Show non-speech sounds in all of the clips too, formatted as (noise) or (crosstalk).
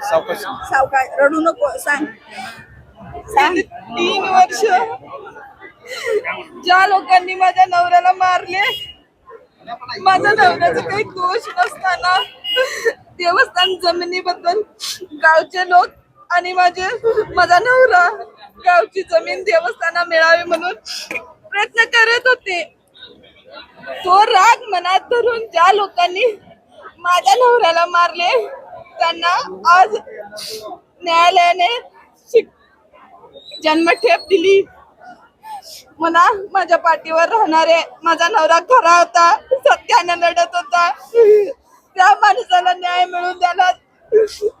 सावकाश. सावकाश. रडू नको सांग. सांग. तीन वर्ष ज्या लोकांनी माझ्या नवऱ्याला मारले माझ्या नवऱ्याचा काही दोष नसताना देवस्थान जमिनीबद्दल गावचे लोक आणि माझे माझा नवरा गावची जमीन देवस्थाना मिळावी म्हणून प्रयत्न करत होते. तो राग मनात धरून ज्या लोकांनी माझ्या नवऱ्याला मारले. त्यांना आज न्यायालयाने जन्मठेप दिली. मला माझ्या पाठीवर राहणारे माझा नवरा खरा होता सत्याने लढत होता. त्या माणसाला न्याय मिळून द्यायला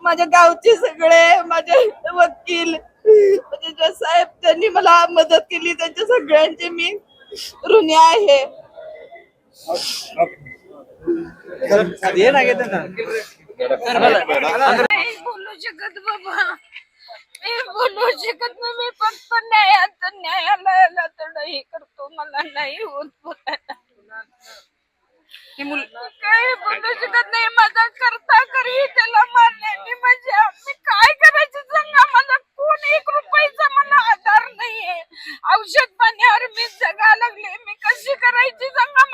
माझ्या गावचे सगळे माझे वकील म्हणजे माझे साहेब त्यांनी मला मदत केली. त्यांच्या सगळ्यांचे मी ऋणी आहे. बोलू. शकत बाबा. मी बोलू शकत नाही. मी फक्त न्यायाचा न्यायालयाला तर हे करतो. मला नाही होत बोलायला. काही बोलू शकत नाही. माझा करता करी त्याला मारण्याने म्हणजे मी काय करायचं सांगा? मला कोण एक रुपयाचा मला आधार नाहीये. औषध पाण्यावर मी जगा लागले. मी कशी करायची सांगा?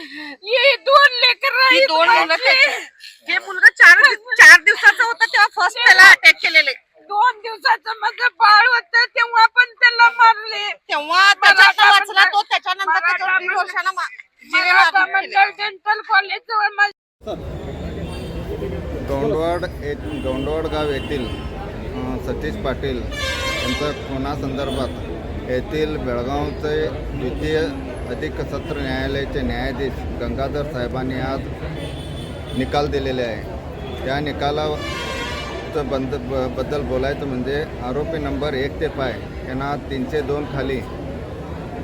हे दोन लेकर दोन मुलं त्याचे. हे मुलगा चार (laughs) चार दिवसाचा होता तेव्हा फर्स्ट त्याला अटॅक केलेले. दोन दिवसाचं माझं बाळ होत तेव्हा पण त्याला मारले. तेव्हा त्याच्यात मराठा वाचला तो त्याच्यानंतर त्याच्यावर वर्षानं मा- मराठा डेंटल कॉलेज जवळ माझं गौंडवाड ये गौंडवाड गाव येथील अ, सतीश पाटील यांच्या खुनासंदर्भात येथील बेळगावचे द्वितीय अधिक सत्र न्यायालयाचे न्यायाधीश गंगाधर साहेबांनी आज निकाल दिलेले आहे. त्या निकालाचं बंद ब बद्दल बोलायचं म्हणजे आरोपी नंबर एक ते पाय यांना तीनशे दोन खाली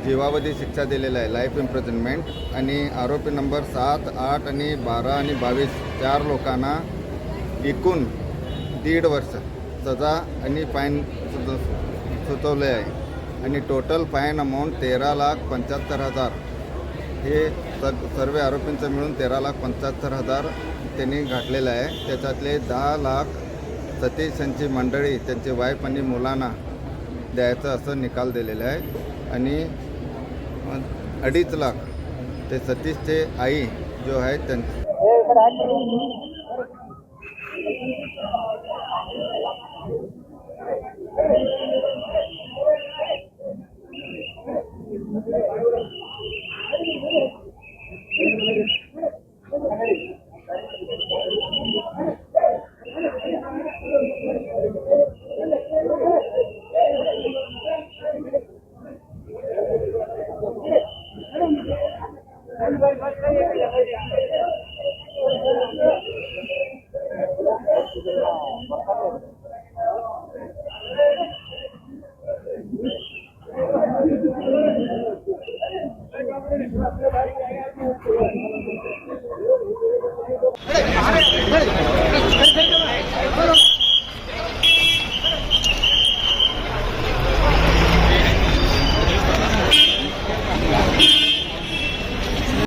जीवावधी शिक्षा दिलेली आहे. लाईफ इम्प्रिझनमेंट आणि आरोपी नंबर सात आठ आणि बारा आणि बावीस चार लोकांना एकूण दीड वर्ष सजा आणि फाईन सुचवले आहे. आणि टोटल फाईन अमाऊंट तेरा लाख पंच्याहत्तर हजार. हे सग सर्व आरोपींचं मिळून तेरा लाख पंच्याहत्तर हजार त्यांनी घातलेलं आहे. त्याच्यातले दहा लाख सतीश यांची मंडळी त्यांचे वाईफ आणि मुलांना द्यायचं असं निकाल दिलेला आहे. आणि अडीच लाख ते सतीशचे आई जो आहे त्यां (laughs) अरे